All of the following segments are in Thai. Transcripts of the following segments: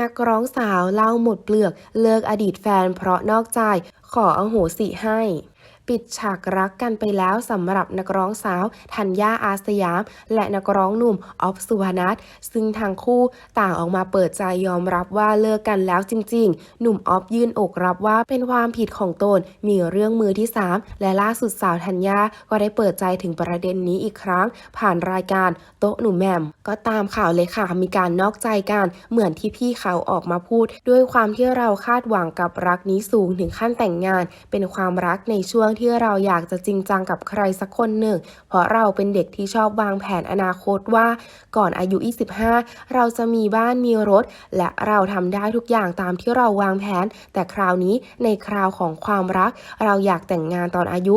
นักร้องสาวเล่าหมดเปลือกเลิกอดีตแฟนเพราะนอกใจ ขออโหสิให้ ปิดฉากรักกันไปแล้วสำหรับนักร้องสาวธัญญาอาสยาม และนักร้องหนุ่มออฟสุวรรณัทซึ่งทั้งคู่ต่างออกมาเปิดใจยอมรับว่าเลิกกันแล้วจริง ๆ หนุ่มออฟยื่นอกรับว่าเป็นความผิดของตนมีเรื่องมือที่ 3 และล่าสุดสาวธัญญาก็ได้เปิดใจถึงประเด็นนี้อีกครั้ง ผ่านรายการโต๊ะหนุ่มแหม่มก็ตามข่าวเลยค่ะมีการนอกใจกันเหมือนที่พี่เขาออกมาพูด ด้วยความที่เราคาดหวังกับรักนี้สูงถึงขั้นแต่งงาน เป็นความรักในช่วงที่เราอยากจะจริงจังกับใครสักคนหนึ่ง เพราะเราเป็นเด็กที่ชอบวางแผนอนาคตว่า ก่อนอายุ 25 เราจะมีบ้านมีรถ และเราทำได้ทุกอย่างตามที่เราวางแผน แต่คราวนี้ในคราวของความรัก เราอยากแต่งงานตอนอายุ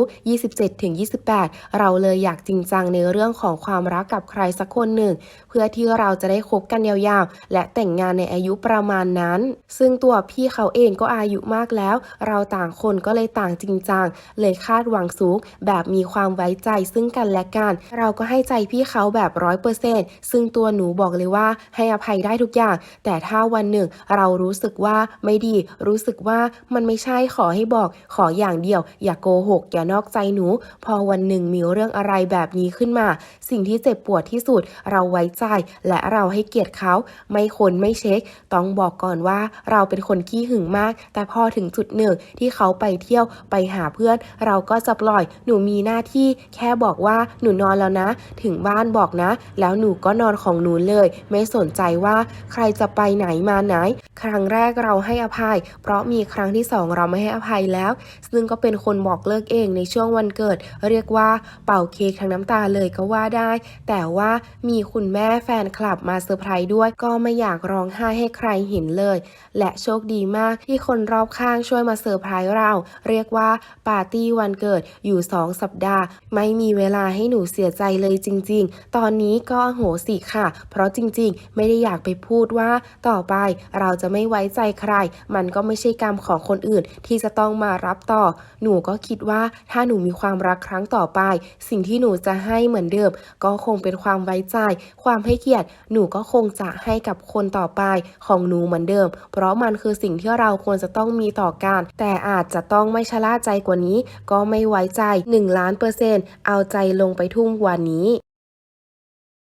27-28 เราเลยอยากจริงจังในเรื่องของความรักกับใครสักคนหนึ่ง เพื่อที่เราจะได้คบกันยาวๆ และแต่งงานในอายุประมาณนั้น ซึ่งตัวพี่เขาเองก็อายุมากแล้ว เราต่างคนก็เลยต่างจริงจังเลยคาดหวังสูง แบบมีความไว้ใจซึ่งกันและกัน เราก็ให้ใจพี่เขาแบบร้อยเปอร์เซ็นต์ซึ่งตัวหนูบอกเลยว่าให้อภัยได้ทุกอย่าง แต่ถ้าวันหนึ่งเรารู้สึกว่าไม่ดี รู้สึกว่ามันไม่ใช่ขอให้บอกขออย่างเดียว อย่าโกหก อย่านอกใจหนู พอวันหนึ่งมีเรื่องอะไรแบบนี้ขึ้นมา สิ่งที่เจ็บปวดที่สุด เราไว้ใจ และเราให้เกียรติเขาไม่คนไม่เช็ค ต้องบอกก่อนว่าเราเป็นคนขี้หึงมาก แต่พอถึงจุดหนึ่งที่เขาไปเที่ยวไปหาเพื่อนเราก็จะปล่อยหนูมีหน้าที่แค่บอกว่าหนูนอนแล้วนะ ถึงบ้านบอกนะ แล้วหนูก็นอนของหนูเลย ไม่สนใจว่าใครจะไปไหนมาไหน ครั้งแรกเราให้อภัย เพราะมีครั้งที่สองเราไม่ให้อภัยแล้ว ซึ่งก็เป็นคนบอกเลิกเองในช่วงวันเกิด เรียกว่าเป่าเค้กทั้งน้ำตาเลยก็ว่าได้ แต่ว่ามีคุณแม่แฟนคลับมาเซอร์ไพรส์ด้วย ก็ไม่อยากร้องไห้ให้ใครเห็นเลย และโชคดีมากที่คนรอบข้างช่วยมาเซอร์ไพรส์เรา เรียกว่าปาร์ตี้วันเกิดอยู่ 2 สัปดาห์ ไม่มีเวลาให้หนูเสียใจเลยจริง ๆ ตอนนี้ก็โหสิค่ะ เพราะจริง ๆ ไม่ได้อยากไปพูดว่าต่อไปเราจะไม่ไว้ใจใคร มันก็ไม่ใช่กรรมของคนอื่นที่จะต้องมารับต่อ หนูก็คิดว่าถ้าหนูมีความรักครั้งต่อไป สิ่งที่หนูจะให้เหมือนเดิมก็คงเป็นความไว้ใจ ความให้เกียรติ หนูก็คงจะให้กับคนต่อไปของหนูเหมือนเดิม เพราะมันคือสิ่งที่เราควรจะต้องมีต่อกัน แต่อาจจะต้องไม่ชะล่าใจกว่านี้ก็ไม่ไว้ใจ1ล้านเปอร์เซ็นต์เอาใจลงไปทุ่มวันนี้